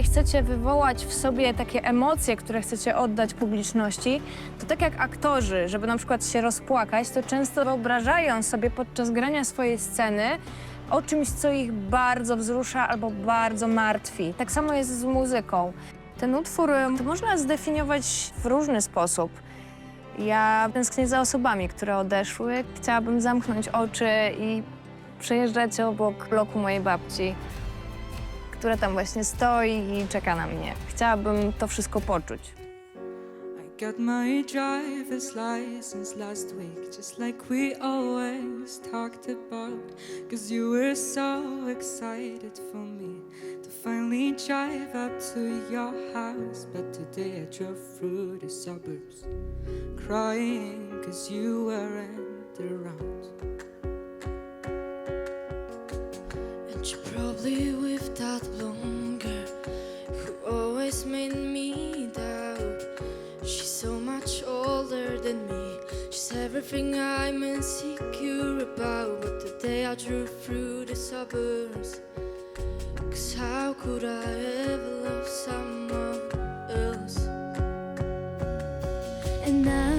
jeżeli chcecie wywołać w sobie takie emocje, które chcecie oddać publiczności, to tak jak aktorzy, żeby na przykład się rozpłakać, to często wyobrażają sobie podczas grania swojej sceny o czymś, co ich bardzo wzrusza albo bardzo martwi. Tak samo jest z muzyką. Ten utwór to można zdefiniować w różny sposób. Ja tęsknię za osobami, które odeszły. Chciałabym zamknąć oczy i przejeżdżać obok bloku mojej babci, która tam właśnie stoi i czeka na mnie. Chciałabym to wszystko poczuć. I got my driver's license last week, just like we always talked about. Cause you were so excited for me to finally drive up to your house. But today I drove through the suburbs, crying cause you weren't around. And she probably with that blonde girl who always made me doubt. She's so much older than me. She's everything I'm insecure about. But today I drove through the suburbs. Cause how could I ever love someone else? And I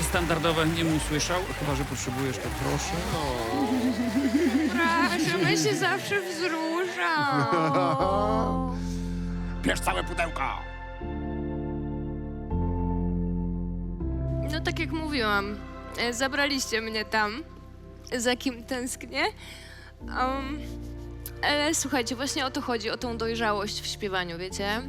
niestandardowe nie usłyszał, chyba że potrzebujesz, to proszę. Proszę, się zawsze wzrusza. Bierz całe pudełko! No tak jak mówiłam, e, zabraliście mnie tam, za kim tęsknię. Um, ale słuchajcie, właśnie o to chodzi, o tą dojrzałość w śpiewaniu, wiecie?